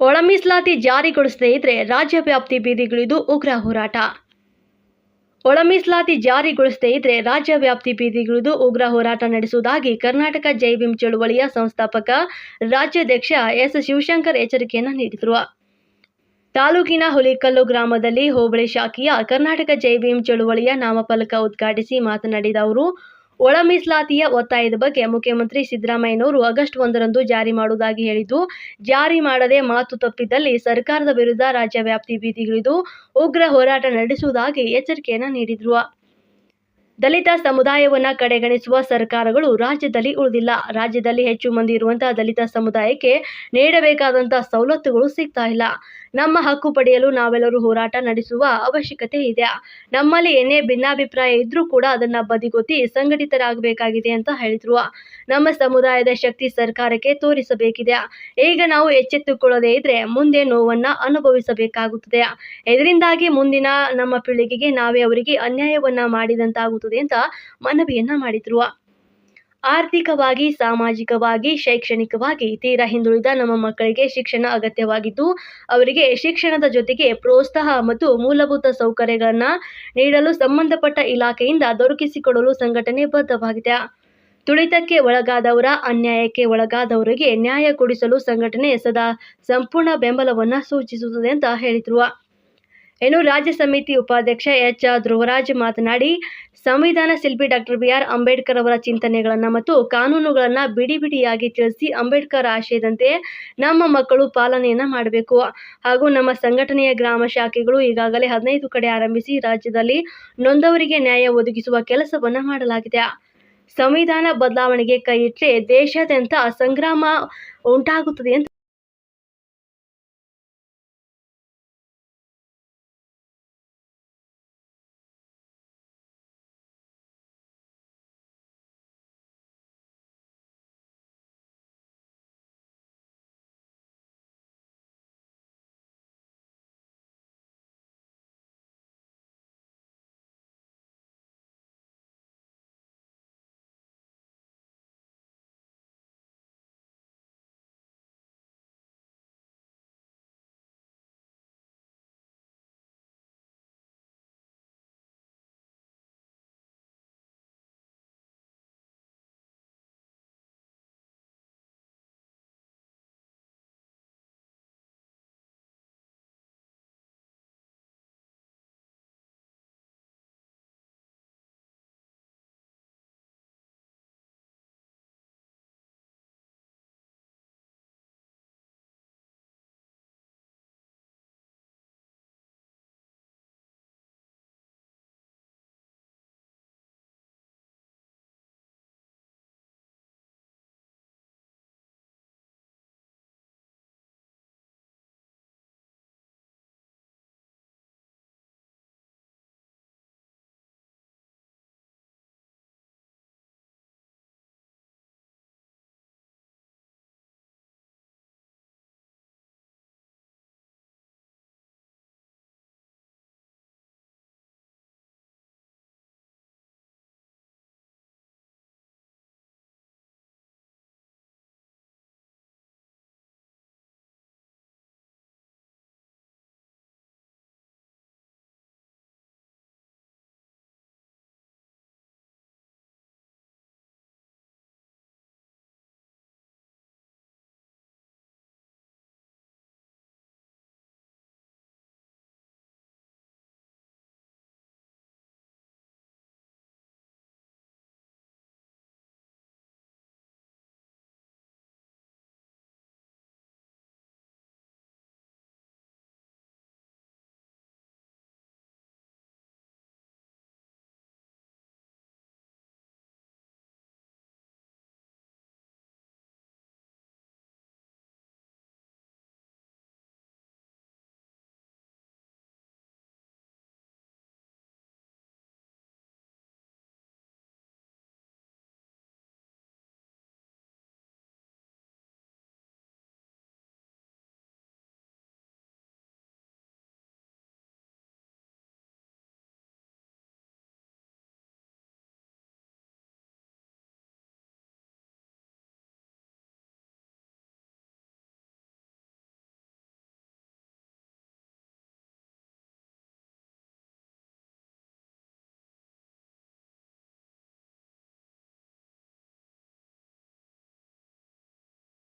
ಒಳ ಮೀಸಲಾತಿ ಜಾರಿಗೊಳಿಸದೇ ಇದ್ರೆ ರಾಜ್ಯ ವ್ಯಾಪ್ತಿ ಬೀದಿಗಿಳಿದು ಉಗ್ರ ಹೋರಾಟ. ಒಳ ಮೀಸಲಾತಿ ಜಾರಿಗೊಳಿಸದೇ ಇದ್ರೆ ರಾಜ್ಯ ವ್ಯಾಪ್ತಿ ಬೀದಿಗಿಳಿದು ಉಗ್ರ ಹೋರಾಟ ನಡೆಸುವುದಾಗಿ ಕರ್ನಾಟಕ ಜೈವಿಂ ಚಳುವಳಿಯ ಸಂಸ್ಥಾಪಕ, ರಾಜ್ಯಾಧ್ಯಕ್ಷ ಎಸ್. ಶಿವಶಂಕರ್ ಎಚ್ಚರಿಕೆಯನ್ನು ನೀಡಿದರು. ತಾಲೂಕಿನ ಹುಲಿಕಲ್ಲು ಗ್ರಾಮದಲ್ಲಿ ಹೋಬಳಿ ಶಾಖೆಯ ಕರ್ನಾಟಕ ಜೈವಿಂ ಚಳುವಳಿಯ ನಾಮಫಲಕ ಉದ್ಘಾಟಿಸಿ ಮಾತನಾಡಿದ ಅವರು ಒಳ ಮೀಸಲಾತಿಯ ಒತ್ತಾಯದ ಬಗ್ಗೆ ಮುಖ್ಯಮಂತ್ರಿ ಸಿದ್ದರಾಮಯ್ಯನವರು ಆಗಸ್ಟ್ ಒಂದರಂದು ಜಾರಿ ಮಾಡುವುದಾಗಿ ಹೇಳಿದ್ದು, ಜಾರಿ ಮಾಡದೆ ಮಾತು ತಪ್ಪಿದಲ್ಲಿ ಸರ್ಕಾರದ ವಿರುದ್ಧ ರಾಜ್ಯ ವ್ಯಾಪ್ತಿ ಬೀದಿಗಿಳಿದು ಉಗ್ರ ಹೋರಾಟ ನಡೆಸುವುದಾಗಿ ಎಚ್ಚರಿಕೆಯನ್ನು ನೀಡಿದರು. ದಲಿತ ಸಮುದಾಯವನ್ನ ಕಡೆಗಣಿಸುವ ಸರ್ಕಾರಗಳು ರಾಜ್ಯದಲ್ಲಿ ಉಳಿದಿಲ್ಲ. ರಾಜ್ಯದಲ್ಲಿ ಹೆಚ್ಚು ಮಂದಿ ಇರುವಂತಹ ದಲಿತ ಸಮುದಾಯಕ್ಕೆ ನೀಡಬೇಕಾದಂತಹ ಸವಲತ್ತುಗಳು ಸಿಗ್ತಾ ಇಲ್ಲ. ನಮ್ಮ ಹಕ್ಕು ಪಡೆಯಲು ನಾವೆಲ್ಲರೂ ಹೋರಾಟ ನಡೆಸುವ ಅವಶ್ಯಕತೆ ಇದೆ. ನಮ್ಮಲ್ಲಿ ಏನೇ ಭಿನ್ನಾಭಿಪ್ರಾಯ ಇದ್ರೂ ಕೂಡ ಅದನ್ನ ಬದಿಗೊತ್ತಿ ಸಂಘಟಿತರಾಗಬೇಕಾಗಿದೆ ಅಂತ ಹೇಳಿದ್ರು. ನಮ್ಮ ಸಮುದಾಯದ ಶಕ್ತಿ ಸರ್ಕಾರಕ್ಕೆ ತೋರಿಸಬೇಕಿದೆ. ಈಗ ನಾವು ಎಚ್ಚೆತ್ತುಕೊಳ್ಳದೇ ಇದ್ರೆ ಮುಂದೆ ನೋವನ್ನ ಅನುಭವಿಸಬೇಕಾಗುತ್ತದೆ. ಇದರಿಂದಾಗಿ ಮುಂದಿನ ನಮ್ಮ ಪೀಳಿಗೆಗೆ ನಾವೇ ಅವರಿಗೆ ಅನ್ಯಾಯವನ್ನ ಮಾಡಿದಂತಾಗುತ್ತದೆ. ಅಂತ ಮನವಿಯನ್ನ ಮಾಡಿದ್ರು. ಆರ್ಥಿಕವಾಗಿ, ಸಾಮಾಜಿಕವಾಗಿ, ಶೈಕ್ಷಣಿಕವಾಗಿ ತೀರಾ ಹಿಂದುಳಿದ ನಮ್ಮ ಮಕ್ಕಳಿಗೆ ಶಿಕ್ಷಣ ಅಗತ್ಯವಾಗಿದ್ದು, ಅವರಿಗೆ ಶಿಕ್ಷಣದ ಜೊತೆಗೆ ಪ್ರೋತ್ಸಾಹ ಮತ್ತು ಮೂಲಭೂತ ಸೌಕರ್ಯಗಳನ್ನು ನೀಡಲು ಸಂಬಂಧಪಟ್ಟ ಇಲಾಖೆಯಿಂದ ದೊರಕಿಸಿಕೊಡಲು ಸಂಘಟನೆ ಬದ್ಧವಾಗಿದೆ. ತುಳಿತಕ್ಕೆ ಒಳಗಾದವರ ಅನ್ಯಾಯಕ್ಕೆ ಒಳಗಾದವರಿಗೆ ನ್ಯಾಯ ಕೊಡಿಸಲು ಸಂಘಟನೆ ಸದಾ ಸಂಪೂರ್ಣ ಬೆಂಬಲವನ್ನು ಸೂಚಿಸುತ್ತದೆ ಅಂತ ಹೇಳಿದರು. ಇನ್ನು ರಾಜ್ಯ ಸಮಿತಿ ಉಪಾಧ್ಯಕ್ಷ ಎಚ್ ಆರ್ ಧ್ರುವರಾಜ್ ಮಾತನಾಡಿ, ಸಂವಿಧಾನ ಶಿಲ್ಪಿ ಡಾಕ್ಟರ್ ಬಿ ಆರ್ ಅಂಬೇಡ್ಕರ್ ಅವರ ಚಿಂತನೆಗಳನ್ನು ಮತ್ತು ಕಾನೂನುಗಳನ್ನು ಬಿಡಿ ಬಿಡಿಯಾಗಿ ತಿಳಿಸಿ ಅಂಬೇಡ್ಕರ್ ಆಶಯದಂತೆ ನಮ್ಮ ಮಕ್ಕಳು ಪಾಲನೆಯನ್ನ ಮಾಡಬೇಕು. ಹಾಗೂ ನಮ್ಮ ಸಂಘಟನೆಯ ಗ್ರಾಮ ಶಾಖೆಗಳು ಈಗಾಗಲೇ ಹದಿನೈದು ಕಡೆ ಆರಂಭಿಸಿ ರಾಜ್ಯದಲ್ಲಿ ನೊಂದವರಿಗೆ ನ್ಯಾಯ ಒದಗಿಸುವ ಕೆಲಸವನ್ನ ಮಾಡಲಾಗಿದೆ. ಸಂವಿಧಾನ ಬದಲಾವಣೆಗೆ ಕೈ ಇಟ್ಟರೆ ದೇಶಾದ್ಯಂತ ಸಂಗ್ರಾಮ ಉಂಟಾಗುತ್ತದೆ ಅಂತ